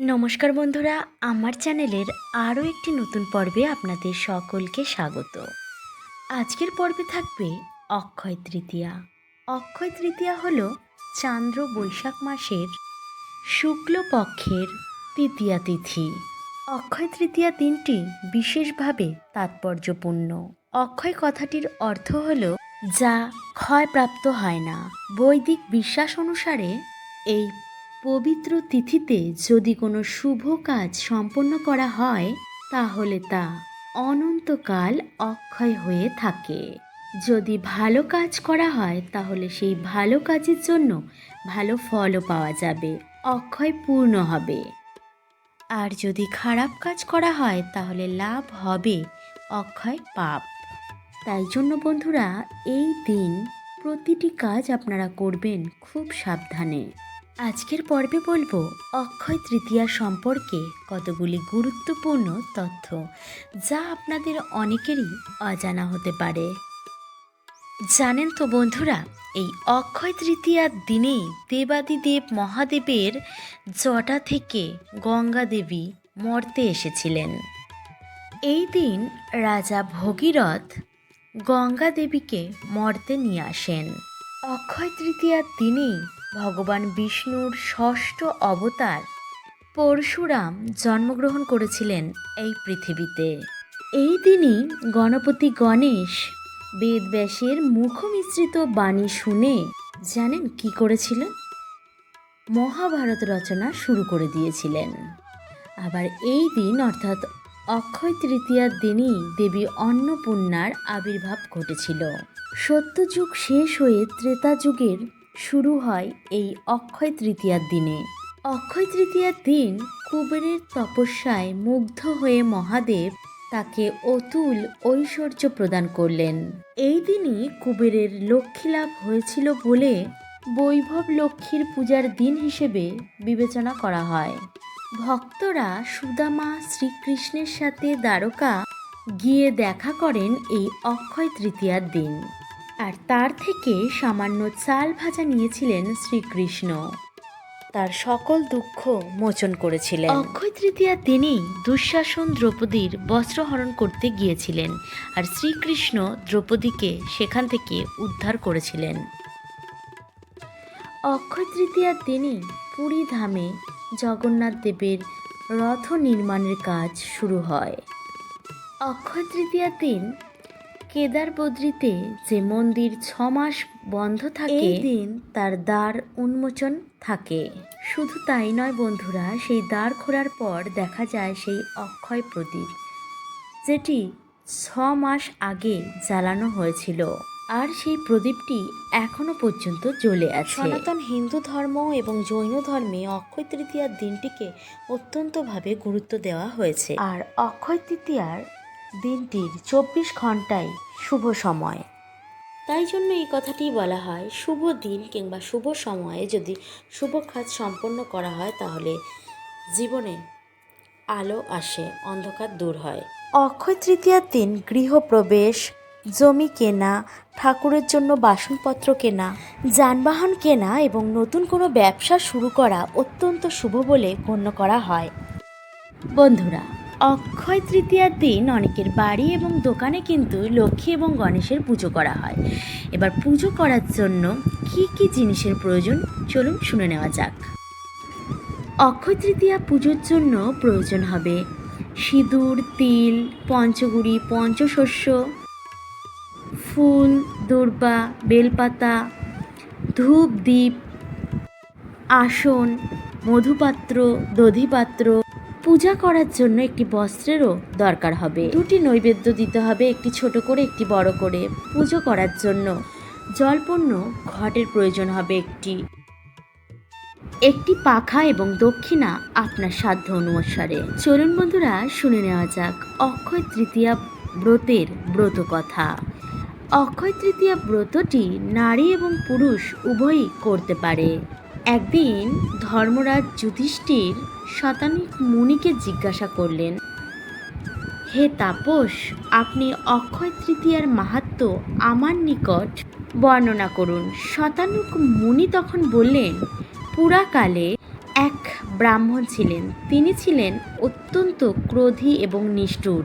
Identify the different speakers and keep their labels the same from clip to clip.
Speaker 1: নমস্কার বন্ধুরা, আমার চ্যানেলের আরও একটি নতুন পর্বে আপনাদের সকলকে স্বাগত। আজকের পর্বে থাকবে অক্ষয় তৃতীয়া। অক্ষয় তৃতীয়া হল চান্দ্র বৈশাখ মাসের শুক্লপক্ষের তৃতীয়া তিথি। অক্ষয় তৃতীয়া দিনটি বিশেষভাবে তাৎপর্যপূর্ণ। অক্ষয় কথাটির অর্থ হল, যা ক্ষয়প্রাপ্ত হয় না। বৈদিক বিশ্বাস অনুসারে এই পবিত্র তিথিতে যদি কোনো শুভ কাজ সম্পন্ন করা হয়, তাহলে তা অনন্তকাল অক্ষয় হয়ে থাকে। যদি ভালো কাজ করা হয়, তাহলে সেই ভালো কাজের জন্য ভালো ফলও পাওয়া যাবে, অক্ষয় পূর্ণ হবে। আর যদি খারাপ কাজ করা হয়, তাহলে লাভ হবে অক্ষয় পাপ। তাই জন্য বন্ধুরা, এই দিন প্রতিটি কাজ আপনারা করবেন খুব সাবধানে। আজকের পর্বে বলব অক্ষয় তৃতীয়া সম্পর্কে কতগুলি গুরুত্বপূর্ণ তথ্য যা আপনাদের অনেকেরই অজানা হতে পারে। জানেন তো বন্ধুরা, এই অক্ষয় তৃতীয়ার দিনেই দেবাদিদেব মহাদেবের জটা থেকে গঙ্গা দেবী মর্তে এসেছিলেন। এই দিন রাজা ভগীরথ গঙ্গা দেবীকে মর্তে নিয়ে আসেন। অক্ষয় তৃতীয়ার দিনেই ভগবান বিষ্ণুর ষষ্ঠ অবতার। পরশুরাম জন্মগ্রহণ করেছিলেন এই পৃথিবীতে। এই দিনই গণপতি গণেশ বেদব্যাসের মুখমিশ্রিত বাণী শুনে জানেন কি করেছিলেন? মহাভারত রচনা শুরু করে দিয়েছিলেন। আবার এই দিন অর্থাৎ অক্ষয় তৃতীয়ার দিনই দেবী অন্নপূর্ণার আবির্ভাব ঘটেছিল। সত্যযুগ শেষ হয়ে ত্রেতা যুগের শুরু হয় এই অক্ষয় তৃতীয়ার দিনে। অক্ষয় তৃতীয়ার দিন কুবেরের তপস্যায় মুগ্ধ হয়ে মহাদেব তাকে অতুল ঐশ্বর্য প্রদান করলেন। এই দিনই কুবেরের লক্ষ্মী লাভ হয়েছিল বলে বৈভব লক্ষ্মীর পূজার দিন হিসেবে বিবেচনা করা হয়। ভক্তরা সুদামা শ্রীকৃষ্ণের সাথে দ্বারকা গিয়ে দেখা করেন এই অক্ষয় তৃতীয়ার দিন। আর তার থেকে সামান্য চাল ভাজা নিয়েছিলেন শ্রীকৃষ্ণ। তার সকল দুঃখ মোচন করেছিলেন। অক্ষয় তৃতীয়ার দিনেই দুঃশাসন দ্রৌপদীর বস্ত্রহরণ করতে গিয়েছিলেন আর শ্রীকৃষ্ণ দ্রৌপদীকে সেখান থেকে উদ্ধার করেছিলেন। অক্ষয় তৃতীয়ার দিনেই পুরী ধামে জগন্নাথ দেবের রথ নির্মাণের কাজ শুরু হয়। অক্ষয় তৃতীয়ার দিন কেদার বদ্রীতে যে মন্দির ছ মাস বন্ধ থাকে এই দিন তার দ্বার উন্মোচন থাকে। শুধু তাই নয় বন্ধুরা সেই দ্বার খোলার পর দেখা যায় সেই অক্ষয় প্রদীপ যেটি ছ মাস আগে জ্বালানো হয়েছিল। আর সেই প্রদীপটি এখনও পর্যন্ত জ্বলে আছে। সনাতন হিন্দু ধর্ম এবং জৈন ধর্মে অক্ষয় তৃতীয়ার দিনটিকে অত্যন্তভাবে গুরুত্ব দেওয়া হয়েছে। আর অক্ষয় তৃতীয়ার দিনটির চব্বিশ ঘন্টায় শুভ সময়। তাই জন্য এই কথাটি বলা হয় শুভ দিন কিংবা শুভ সময়ে যদি শুভ কাজ সম্পন্ন করা হয় তাহলে জীবনে আলো আসে অন্ধকার দূর হয়। অক্ষয় তৃতীয়ার দিন গৃহপ্রবেশ জমি কেনা ঠাকুরের জন্য বাসনপত্র কেনা যানবাহন কেনা এবং নতুন কোনো ব্যবসা শুরু করা অত্যন্ত শুভ বলে গণ্য করা হয়। বন্ধুরা অক্ষয় তৃতীয়ার দিন অনেকের বাড়ি এবং দোকানে কিন্তু লক্ষ্মী এবং গণেশের পুজো করা হয়। এবার পুজো করার জন্য কি কি জিনিসের প্রয়োজন? চলুন শুনে নেওয়া যাক। অক্ষয় তৃতীয়া পুজোর জন্য প্রয়োজন হবে সিঁদুর, তিল, পঞ্চগুড়ি, পঞ্চশস্য, ফুল, দূর্বা, বেলপাতা, ধূপ দ্বীপ আসন, মধুপাত্র, দধিপাত্র পূজা করার জন্য একটি বস্ত্রেরও দরকার হবে। দুটি নৈবেদ্য দিতে হবে, একটি ছোট করে, একটি বড় করে। পুজো করার জন্য জলপূর্ণ ঘটের প্রয়োজন হবে একটি। একটি পাখা এবং দক্ষিণা আপনার সাধ্য অনুসারে। চলুন বন্ধুরা, শুনে নেওয়া যাক অক্ষয় তৃতীয়া ব্রতের ব্রত কথা। অক্ষয় তৃতীয়া ব্রতটি নারী এবং পুরুষ উভয়ই করতে পারে। একদিন ধর্মরাজ যুধিষ্ঠির শতানিক মুনিকে জিজ্ঞাসা করলেন, হে তাপস, আপনি অক্ষয় তৃতীয়ার মাহাত্ম আমার নিকট বর্ণনা করুন। শতানুক মুনি তখন বললেন, পুরাকালে এক ব্রাহ্মণ ছিলেন। তিনি ছিলেন অত্যন্ত ক্রোধী এবং নিষ্ঠুর।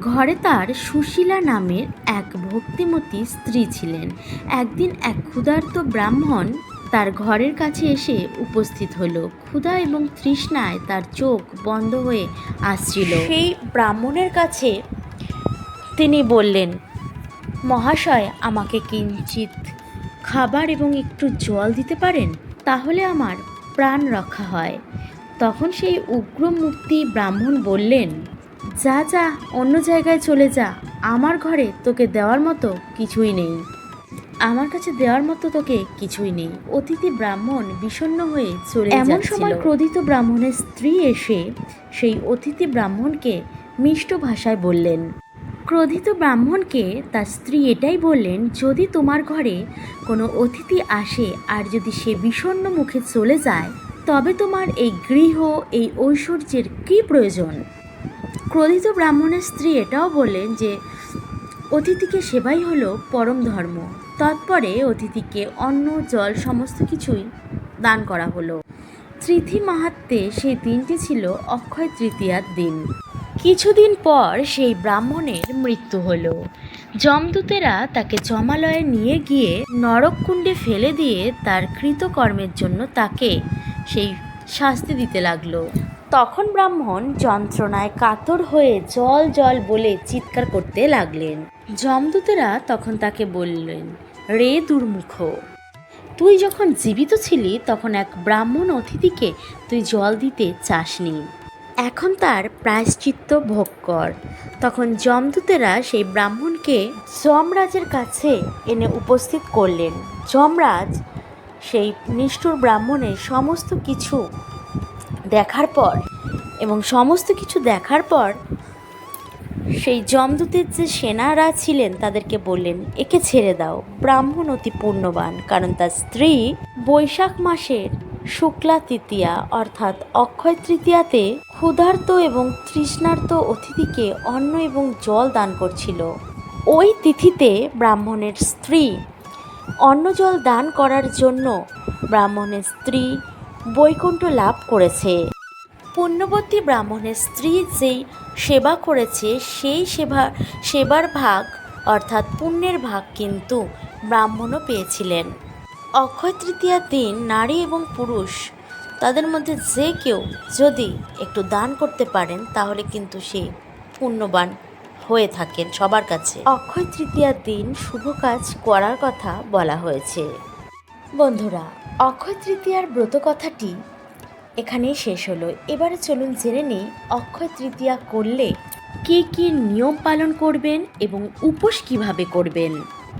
Speaker 1: ঘরে তার সুশীলা নামের এক ভক্তিমতী স্ত্রী ছিলেন। একদিন এক ক্ষুধার্ত ব্রাহ্মণ তার ঘরের কাছে এসে উপস্থিত হলো। ক্ষুধা এবং তৃষ্ণায় তার চোখ বন্ধ হয়ে আসছিল। সেই ব্রাহ্মণের কাছে তিনি বললেন মহাশয় আমাকে কিঞ্চিত খাবার এবং একটু জল দিতে পারেন? তাহলে আমার প্রাণ রক্ষা হয়। তখন সেই উগ্র মুক্তি ব্রাহ্মণ বললেন যা যা অন্য জায়গায় চলে যা। আমার ঘরে তোকে দেওয়ার মতো কিছুই নেই। আমার কাছে দেওয়ার মতো তোকে কিছুই নেই। অতিথি ব্রাহ্মণ বিষণ্ণ হয়ে চলে এমন সময় ক্রোধিত ব্রাহ্মণের স্ত্রী এসে সেই অতিথি ব্রাহ্মণকে মিষ্ট ভাষায় বললেন ক্রোধিত ব্রাহ্মণকে তার স্ত্রী এটাই বললেন যদি তোমার ঘরে কোনো অতিথি আসে আর যদি সে বিষণ্ণ মুখে চলে যায় তবে তোমার এই গৃহ এই ঐশ্বর্যের কী প্রয়োজন? ক্রোধিত ব্রাহ্মণের স্ত্রী এটাও বললেন যে অতিথিকে সেবাই হলো পরম ধর্ম। তৎপরে অতিথিকে অন্ন, জল সমস্ত কিছুই দান করা হলো। তৃথি মাহাত্মে সেই দিনটি ছিল অক্ষয় তৃতীয়ার দিন। কিছুদিন পর সেই ব্রাহ্মণের মৃত্যু হলো। যমদূতেরা তাকে জমালয়ে নিয়ে গিয়ে নরককুণ্ডে ফেলে দিয়ে তার কৃতকর্মের জন্য তাকে সেই শাস্তি দিতে লাগল। তখন ব্রাহ্মণ যন্ত্রণায় কাতর হয়ে জল জল বলে চিৎকার করতে লাগলেন। যমদূতেরা তখন তাকে বললেন রে দুর্মুখ। তুই যখন জীবিত ছিলি, তখন এক ব্রাহ্মণ অতিথিকে তুই জল দিতে চাসনি। এখন তার প্রায়শ্চিত্ত ভোগ কর। তখন যমদূতেরা সেই ব্রাহ্মণকে যমরাজের কাছে এনে উপস্থিত করলেন। যমরাজ, সেই নিষ্ঠুর ব্রাহ্মণের সমস্ত কিছু দেখার পর এবং সমস্ত কিছু দেখার পর সেই যমদূতের যে সেনারা ছিলেন তাদেরকে বললেন, একে ছেড়ে দাও, ব্রাহ্মণ অতি পুণ্যবান, কারণ তার স্ত্রী বৈশাখ মাসের শুক্লা তৃতীয়া, অর্থাৎ অক্ষয় তৃতীয়াতে ক্ষুধার্ত এবং তৃষ্ণার্ত অতিথিকে অন্ন এবং জল দান করছিল। ওই তিথিতে ব্রাহ্মণের স্ত্রী অন্ন জল দান করার জন্য ব্রাহ্মণের স্ত্রী বৈকুণ্ঠ লাভ করেছে। পুণ্যবতী ব্রাহ্মণের স্ত্রী যেই সেবা করেছে, সেই সেবা, সেবার ভাগ, অর্থাৎ পুণ্যের ভাগ কিন্তু ব্রাহ্মণও পেয়েছিলেন। অক্ষয় তৃতীয়ার দিন নারী এবং পুরুষ, তাদের মধ্যে যে কেউ যদি একটু দান করতে পারেন, তাহলে কিন্তু সে পুণ্যবান হয়ে থাকেন সবার কাছে। অক্ষয় তৃতীয়ার দিন শুভ কাজ করার কথা বলা হয়েছে। বন্ধুরা, অক্ষয় তৃতীয়ার ব্রত কথাটি এখানেই শেষ হলো। এবারে চলুন জেনে নিই, অক্ষয় তৃতীয়া করলে কী কী নিয়ম পালন করবেন এবং উপোস কীভাবে করবেন?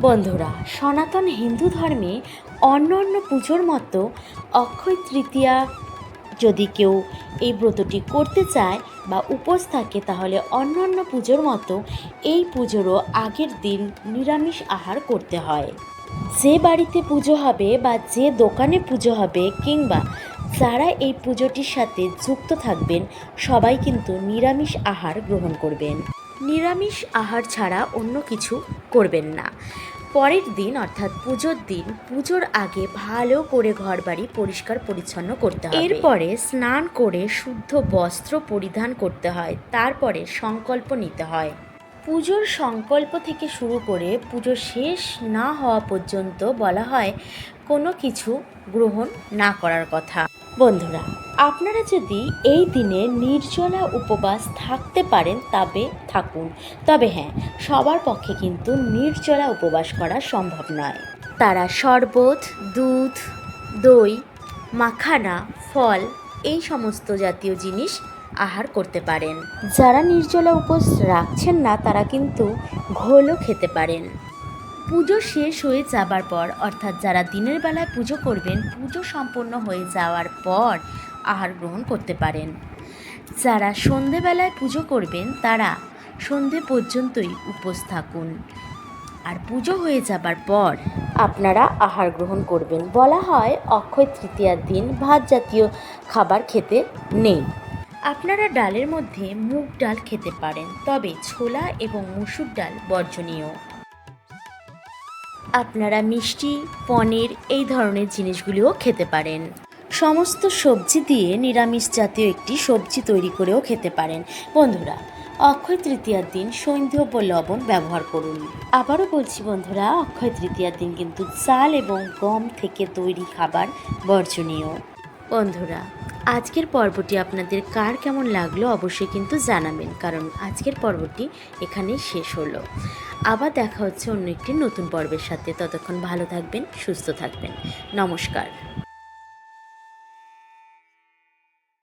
Speaker 1: বন্ধুরা, সনাতন হিন্দু ধর্মে অন্য অন্য পুজোর মতো অক্ষয় তৃতীয়া যদি কেউ এই ব্রতটি করতে চায় বা উপোস থাকে, তাহলে অন্য অন্য পুজোর মতো এই পুজোরও আগের দিন নিরামিষ আহার করতে হয়। যে বাড়িতে পুজো হবে বা যে দোকানে পুজো হবে কিংবা যারা এই পুজোটির সাথে যুক্ত থাকবেন, সবাই কিন্তু নিরামিষ আহার গ্রহণ করবেন। নিরামিষ আহার ছাড়া অন্য কিছু করবেন না। পরের দিন, অর্থাৎ পুজোর দিন, পুজোর আগে ভালো করে ঘর বাড়ি পরিষ্কার পরিচ্ছন্ন করতে হয় এরপরে স্নান করে শুদ্ধ বস্ত্র পরিধান করতে হয়। তারপরে সংকল্প নিতে হয়। পুজোর সংকল্প থেকে শুরু করে পুজো শেষ না হওয়া পর্যন্ত বলা হয়, কোনো কিছু গ্রহণ না করার কথা। বন্ধুরা, আপনারা যদি এই দিনে নির্জলা উপবাস থাকতে পারেন, তবে থাকুন। তবে হ্যাঁ সবার পক্ষে কিন্তু নির্জলা উপবাস করা সম্ভব নয়। তারা শরবত, দুধ, দই, মাখানা, ফল, এই সমস্ত জাতীয় জিনিস আহার করতে পারেন। যারা নির্জলা উপোস রাখছেন না, তারা কিন্তু ঘোলও খেতে পারেন। পুজো শেষ হয়ে যাবার পর, অর্থাৎ যারা দিনের বেলায় পুজো করবেন, পুজো সম্পন্ন হয়ে যাওয়ার পর আহার গ্রহণ করতে পারেন। যারা সন্ধেবেলায় পুজো করবেন, তারা সন্ধে পর্যন্তই উপোস থাকুন। আর পুজো হয়ে যাবার পর আপনারা আহার গ্রহণ করবেন। বলা হয়, অক্ষয় তৃতীয়ার দিন ভাত জাতীয় খাবার খেতে নেই। আপনারা ডালের মধ্যে মুগ ডাল খেতে পারেন, তবে ছোলা এবং মুসুর ডাল বর্জনীয়। আপনারা মিষ্টি, পনির এই ধরনের জিনিসগুলিও খেতে পারেন। সমস্ত সবজি দিয়ে নিরামিষ জাতীয় একটি সবজি তৈরি করেও খেতে পারেন। বন্ধুরা, অক্ষয় তৃতীয়ার দিন সৈন্ধব লবণ ব্যবহার করুন। আবারও বলছি বন্ধুরা, অক্ষয় তৃতীয়ার দিন কিন্তু চাল এবং গম থেকে তৈরি খাবার বর্জনীয়। বন্ধুরা আজকের পর্বটি আপনাদের কার কেমন লাগল অবশ্যই কিন্তু জানাবেন, কারণ আজকের পর্বটি এখানে শেষ হলো। আবার দেখা হচ্ছে অন্য একটি নতুন পর্বের সাথে। ততক্ষণ ভালো থাকবেন, সুস্থ থাকবেন। নমস্কার।